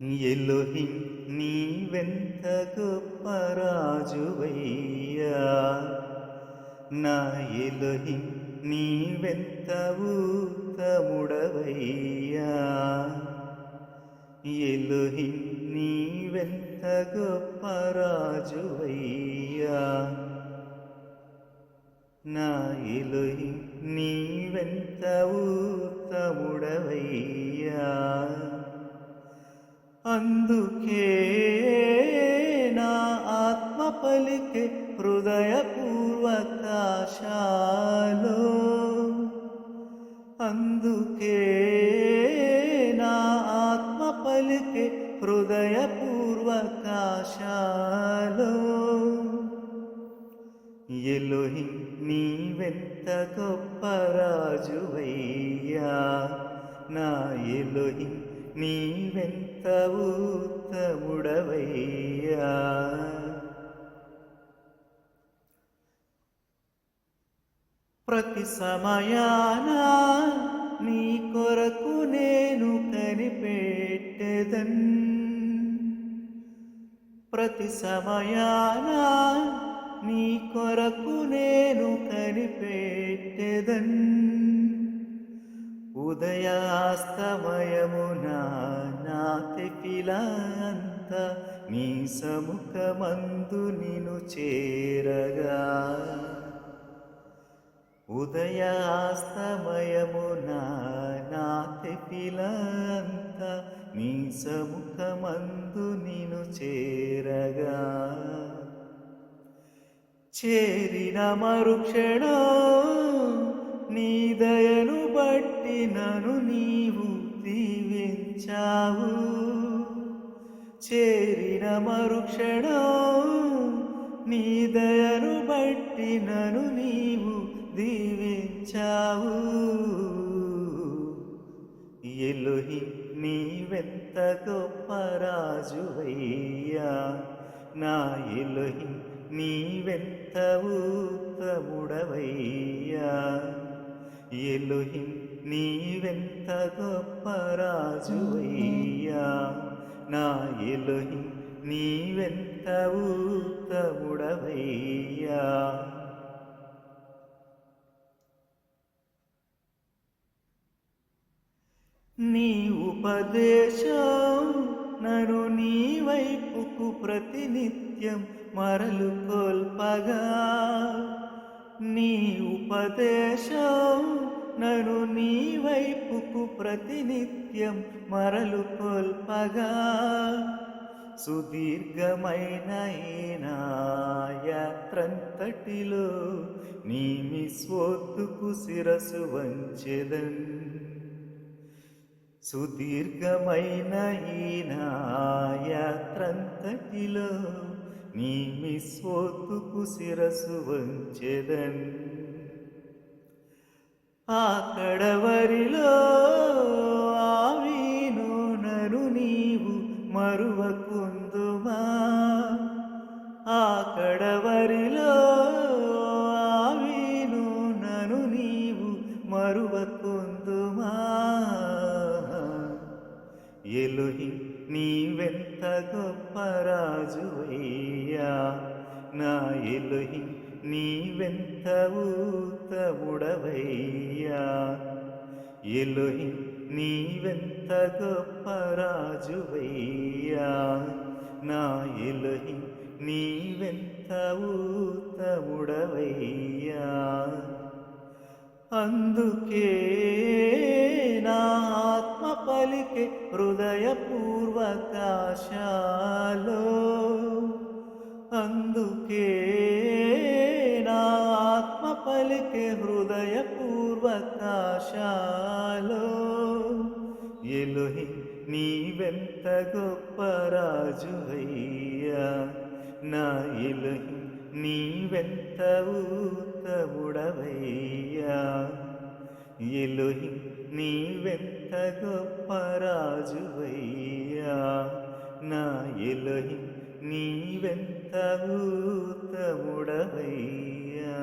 ఎలోహి నీవెంత గొప్ప రాజువయ్యా నా ఎలోహి నీవెంత ఉత్తముడవయ్యా ఎలోహి నీవెంత గొప్ప రాజువయ్యా నా ఎలోహి నీవెంత ఊత అందుకే నా ఆత్మ పలికే హృదయపూర్వకాశాలో? అందుకే నా ఆత్మ పలికే హృదయపూర్వకాశాలో? ఎలుహి నీవెంత గొప్ప రాజువయ్యా. నా ఎలుహి నీవెంత ఉత్తముడవయ్యా ప్రతి సమయాన నీ కొరకు నేను కనిపెట్టెదన్. ప్రతి సమయాన నీ కొరకు నేను కనిపెట్టెదన్. ఉదయాస్తమయమున నా తెకిలంత నీ సముఖమందు నిను చేరగా. ఉదయాస్తమయమున నా తెకిలంత నీ సముఖమందు నిను చేరగా. చేరిన మరుక్షణం నీ దయను బట్టి నన్ను నీవు దీవించావు. చేరిన మరుక్షణం నీ దయను బట్టి నన్ను నీవు దీవించావు. ఎలుహి నీవెంత గొప్ప రాజువయ్యా. నా ఎలుహి నీవెంత ఉత్తముడవయ్యా ఎలుహిం నీవెంత గొప్ప రాజువయ్యా? నా ఎలుహిం నీవెంత ఊతముడవయ్యా? నీ ఉపదేశం నను నీ వైపుకు ప్రతినిత్యం మరలు కోల్పగా. నీ ఉపదేశం నను నీ వైపుకు ప్రతినిత్యం మరలు కొల్పగా సుదీర్ఘమైన యాత్రంతటిలో నీ స్వోత్తుకు శిరసు వంచెదన్. సుదీర్ఘమైన యాత్రంతటిలో నీ మిస్వోతుకు శిరసు వంచెదన్. ఆ కడవరిలో నీవెంత గొప్ప రాజువయ్యా నా ఎలుహి నీవెంత ఊతముడవయ్యా ఎలుహి నీవెంత గొప్ప రాజువయ్యా నా ఎలుహి నీవెంత ఊతముడవయ్యా అందుకే నా ఆత్మ పలికే హృదయపూర్వకాశాలో. అందుకే నా ఆత్మ పలికే హృదయపూర్వకాశాలో. ఎలుహి నీవెంత గొప్ప రాజువయ్యా నా ఎలుహి నీవెంత ఊతముడవయ్యా ఎలుహి నీవెంత గొప్ప రాజువయ్యా నా ఎలహి నీవెంత ఊతముడవయ్యా